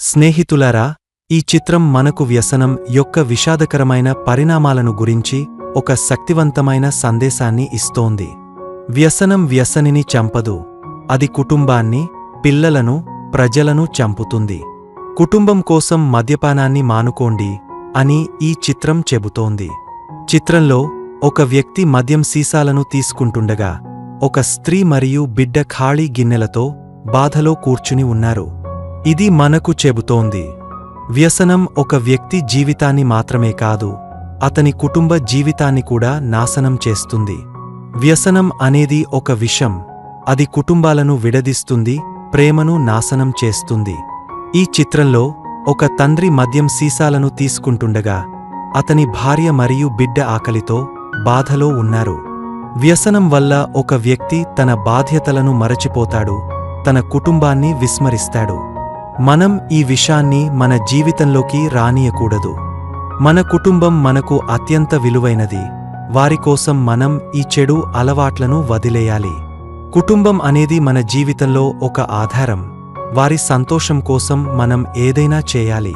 స్నేహితులారా ఈ చిత్రం మనకు వ్యసనం యొక్క విషాదకరమైన పరిణామాలను గురించి ఒక శక్తివంతమైన సందేశాన్ని ఇస్తోంది. వ్యసనం వ్యసనిని చంపదు. అది కుటుంబాన్ని పిల్లలను ప్రజలను చంపుతుంది. కుటుంబం కోసం మద్యపానాన్ని మానుకోండి అని ఈ చిత్రం చెబుతోంది. చిత్రంలో ఒక వ్యక్తి మద్యం సీసాలను తీసుకుంటుండగా ఒక స్త్రీ మరియు బిడ్డ ఖాళీ గిన్నెలతో బాధలో కూర్చుని ఉన్నారు. ఇది మనకు చెబుతోంది. వ్యసనం ఒక వ్యక్తి జీవితాన్ని మాత్రమే కాదు అతని కుటుంబ జీవితాన్ని కూడా నాశనం చేస్తుంది. వ్యసనం అనేది ఒక విషం అది కుటుంబాలను విడదీస్తుంది ప్రేమను నాశనం చేస్తుంది. ఈ చిత్రంలో ఒక తండ్రి మద్యం సీసాలను తీసుకుంటుండగా అతని భార్య మరియు బిడ్డ ఆకలితో బాధలో ఉన్నారు. వ్యసనం వల్ల ఒక వ్యక్తి తన బాధ్యతలను మరచిపోతాడు తన కుటుంబాన్ని విస్మరిస్తాడు. మనం ఈ విషాన్ని మన జీవితంలోకి రానియకూడదు. మన కుటుంబం మనకు అత్యంత విలువైనది. వారి కోసం మనం ఈ చెడు అలవాట్లను వదిలేయాలి. కుటుంబం అనేది మన జీవితంలో ఒక ఆధారం. వారి సంతోషం కోసం మనం ఏదైనా చేయాలి.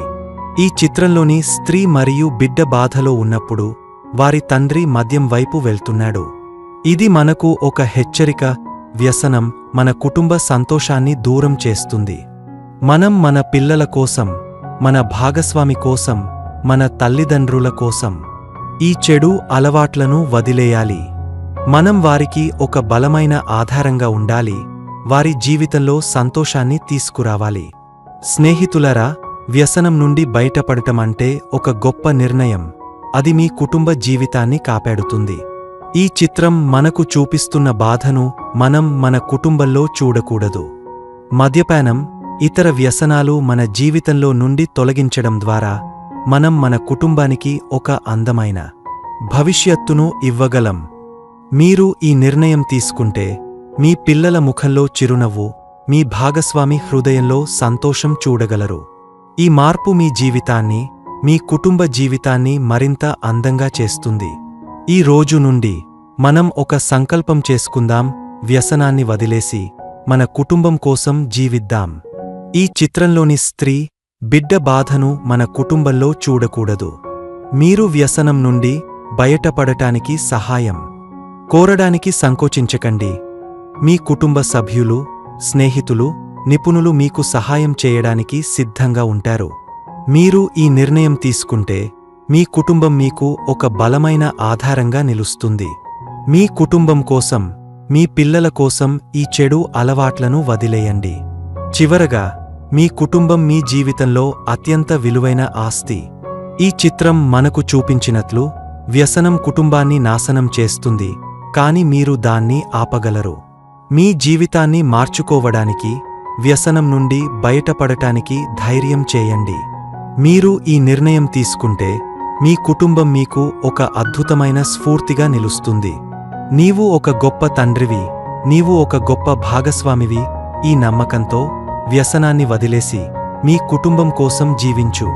ఈ చిత్రంలోని స్త్రీ మరియు బిడ్డ బాధలో ఉన్నప్పుడు వారి తండ్రి మద్యం వైపు వెళ్తున్నాడు. ఇది మనకు ఒక హెచ్చరిక వ్యసనం మన కుటుంబ సంతోషాన్ని దూరం చేస్తుంది. మనం మన పిల్లల కోసం మన భాగస్వామి కోసం మన తల్లిదండ్రుల కోసం ఈ చెడు అలవాట్లను వదిలేయాలి. మనం వారికి ఒక బలమైన ఆధారంగా ఉండాలి. వారి జీవితంలో సంతోషాన్ని తీసుకురావాలి. స్నేహితులరా వ్యసనం నుండి బయటపడటం అంటే ఒక గొప్ప నిర్ణయం. అది మీ కుటుంబ జీవితాన్ని కాపాడుతుంది. ఈ చిత్రం మనకు చూపిస్తున్న బాధను మనం మన కుటుంబంలో చూడకూడదు. మద్యపానం ఇతర వ్యసనాలు మన జీవితంలో నుండి తొలగించడం ద్వారా మనం మన కుటుంబానికి ఒక అందమైన భవిష్యత్తును ఇవ్వగలం. మీరు ఈ నిర్ణయం తీసుకుంటే మీ పిల్లల ముఖంలో చిరునవ్వు మీ భాగస్వామి హృదయంలో సంతోషం చూడగలరు. ఈ మార్పు మీ జీవితాన్ని మీ కుటుంబ జీవితాన్ని మరింత అందంగా చేస్తుంది. ఈ రోజు నుండి మనం ఒక సంకల్పం చేసుకుందాం వ్యసనాన్ని వదిలేసి మన కుటుంబం కోసం జీవిద్దాం. ఈ చిత్రంలోని స్త్రీ బిడ్డ బాధను మన కుటుంబంలో చూడకూడదు. మీరు వ్యసనం నుండి బయటపడటానికి సహాయం. కోరడానికి సంకోచించకండి. మీ కుటుంబ సభ్యులు స్నేహితులు నిపుణులు మీకు సహాయం చేయడానికి సిద్ధంగా ఉంటారు. మీరు ఈ నిర్ణయం తీసుకుంటే మీ కుటుంబం మీకు ఒక బలమైన ఆధారంగా నిలుస్తుంది. మీ కుటుంబం కోసం మీ పిల్లల కోసం ఈ చెడు అలవాట్లను వదిలేయండి. చివరగా మీ కుటుంబం మీ జీవితంలో అత్యంత విలువైన ఆస్తి. ఈ చిత్రం మనకు చూపించినట్లు వ్యసనం కుటుంబాన్ని నాశనం చేస్తుంది కాని మీరు దాన్ని ఆపగలరు. మీ జీవితాన్ని మార్చుకోవడానికి వ్యసనం నుండి బయటపడటానికి ధైర్యం చేయండి. మీరు ఈ నిర్ణయం తీసుకుంటే మీ కుటుంబం మీకు ఒక అద్భుతమైన స్ఫూర్తిగా నిలుస్తుంది. నీవు ఒక గొప్ప తండ్రివి నీవు ఒక గొప్ప భాగస్వామివి ఈ నమ్మకంతో వ్యసనాన్ని వదిలేసి మీ కుటుంబం కోసం జీవించు.